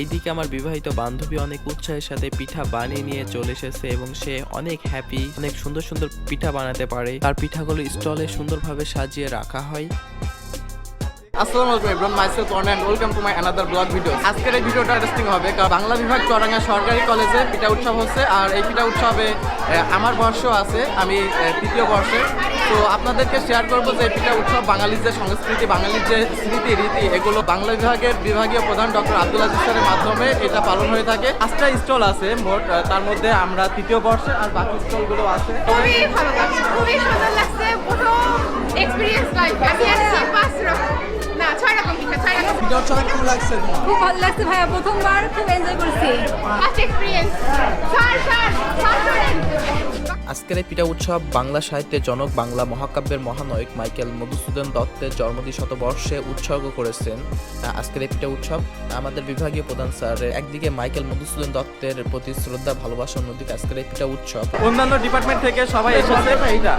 এইদিকে আমার বিবাহিত বান্ধবী অনেক উৎসাহের সাথে পিঠা বানিয়ে নিয়ে চলে এসেছে এবং সে অনেক হ্যাপি অনেক সুন্দর সুন্দর পিঠা বানাতে পারে। তার পিঠাগুলো স্টলে সুন্দরভাবে সাজিয়ে রাখা হয়। ভিডিও আজকের ভিডিওটা হবে বাংলা বিভাগ সরকারি কলেজে উৎসব হচ্ছে, আর উৎসবে আমার বর্ষ আছে, আমি তৃতীয় বর্ষে তো আপনাদেরকে শেয়ার করব যে উৎসব যে সংস্কৃতি, বাঙালির যে রীতি, এগুলো বাংলা বিভাগের বিভাগীয় প্রধান ডক্টর আব্দুল আজিজ মাধ্যমে এটা পালন হয়ে থাকে। পাঁচটা স্টল আছে, মোট তার মধ্যে আমরা তৃতীয় বর্ষে আর বাকি স্টলগুলো আছে। খুব ভালো লাগছে ভাইয়া প্রথমবার খুব এনজয় করছি। First experience sir sir sir sir আজকের এই পিঠা উৎসব বাংলা সাহিত্যের জনক বাংলা মহাকাব্যের মহানায়ক মাইকেল মধুসূদন দত্তের জন্মদিন শতবর্ষে উৎসর্গ করেছেন। আজকের এই পিঠা উৎসব আমাদের বিভাগীয় প্রধান স্যার একদিকে মাইকেল মধুসূদন দত্তের প্রতি শ্রদ্ধা ভালোবাসা অন্যদিকে আজকের এই পিঠা উৎসব। অন্যান্য ডিপার্টমেন্ট থেকে সবাই এসেছে। এইটা।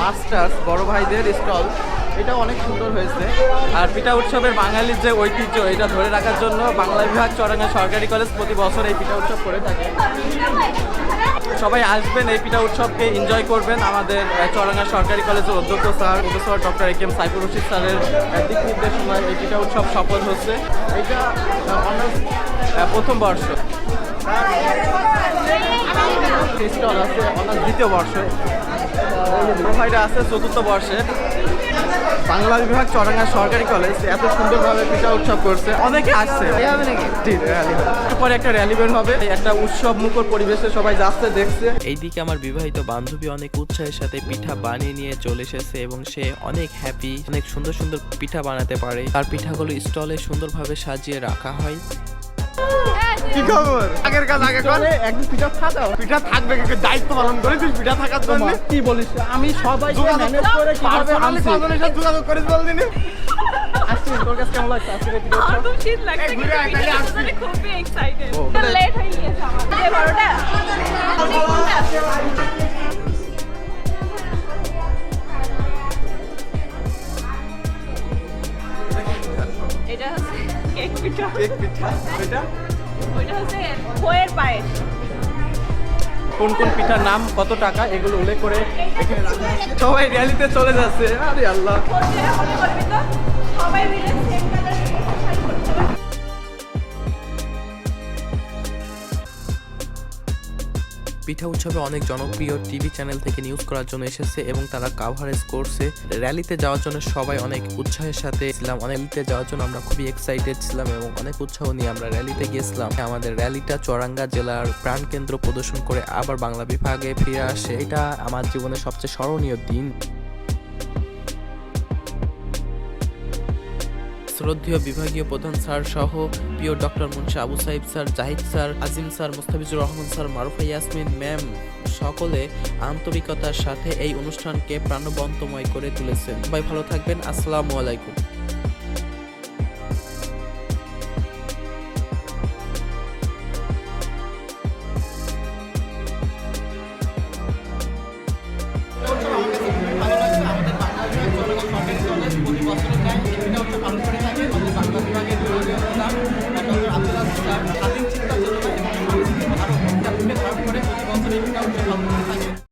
মাস্টার্স বড় ভাইদের স্টল এটা অনেক সুন্দর হয়েছে। আর পিঠা উৎসবের বাঙালির যে ঐতিহ্য, এটা ধরে রাখার জন্য বাংলা বিভাগ চরাঙ্গা সরকারি কলেজ প্রতি বছর এই পিঠা উৎসব করে থাকে। সবাই আসবেন, এই পিঠা উৎসবকে এনজয় করবেন। আমাদের চরাঙ্গা সরকারি কলেজের অধ্যক্ষ sir, professor doctor A K M Saifur Rashid স্যারের দিক নির্দেশনায় এই পিঠা উৎসব সফল হচ্ছে। এটা প্রথম বর্ষ। আছে অনার্স দ্বিতীয় বর্ষে। আছে চতুর্থ বর্ষে বাংলা বিভাগ চরাঙ্গা সরকারি কলেজ এত সুন্দরভাবে পিঠা উৎসব করছে। অনেকে আসছে। হবে পরে একটা র্যালি বের হবে। একটা উৎসব মুখর পরিবেশে সবাই যাচ্ছে দেখছে। এইদিকে আমার বিবাহিত বান্ধবী অনেক উৎসাহের সাথে পিঠা বানিয়ে নিয়ে চলে এসেছে এবং সে অনেক হ্যাপি অনেক সুন্দর সুন্দর পিঠা বানাতে পারে। তার পিঠাগুলো স্টলে সুন্দরভাবে সাজিয়ে রাখা হয়। কি খবর? আগের কাজ আগে করে। একদিন পিঠা থাকাও পিঠা থাকবে কিন্তু দায়িত্ব পালন করে তুই পিঠা থাকার জন্য। কি বলিস? আমি সবাই ম্যানেজ করে কীভাবে আনছি? কজনের সাথে যোগাযোগ করিস বল দিনি। আসছিস তোর কাছে কেমন লাগছে? আজকে পিঠা উৎসব? খুব শীত লাগছে এই ঘুরে আয়, তাহলে আসছি। খুবই এক্সাইটেড। লেট হয়ে গিয়েছে আমার। এই বারোটা। এটা হচ্ছে কেক পিঠা। কেক পিঠা এটা? ওইটা হচ্ছে খোয়ের পায়েস। কোন কোন পিঠার নাম কত টাকা এগুলো উল্লেখ করে। সবাই র্যালিতে চলে যাচ্ছে। আরে আল্লাহ। সবাই মিলে পিঠা উৎসবে অনেক জনপ্রিয় টিভি চ্যানেল থেকে নিউজ করার জন্য এসেছে এবং তারা কাভারেজ করছে র্যালিতে যাওয়ার জন্য সবাই অনেক উৎসাহের সাথে ছিলাম। অনেক র্যালিতে যাওয়ার জন্য আমরা খুবই এক্সাইটেড ছিলাম এবং অনেক উৎসাহ নিয়ে আমরা র্যালিতে গিয়েছিলাম। আমাদের র্যালিটা চরাঙ্গা জেলার প্রাণকেন্দ্র প্রদর্শন করে আবার বাংলা বিভাগে ফিরে আসে। এটা আমার জীবনের সবচেয়ে স্মরণীয় দিন। শ্রদ্ধীয় বিভাগীয় প্রধান স্যার সহ প্রিয় doctor Munsa Abu Sahib sir, Zahid sir, Azim sir, Mustafizur Rahman sir, Marufa Yasmin ma'am সকলে আন্তরিকতার সাথে এই অনুষ্ঠানকে প্রাণবন্তময় করে তুলেছেন। সবাই ভালো থাকবেন। আসসালামু আলাইকুম।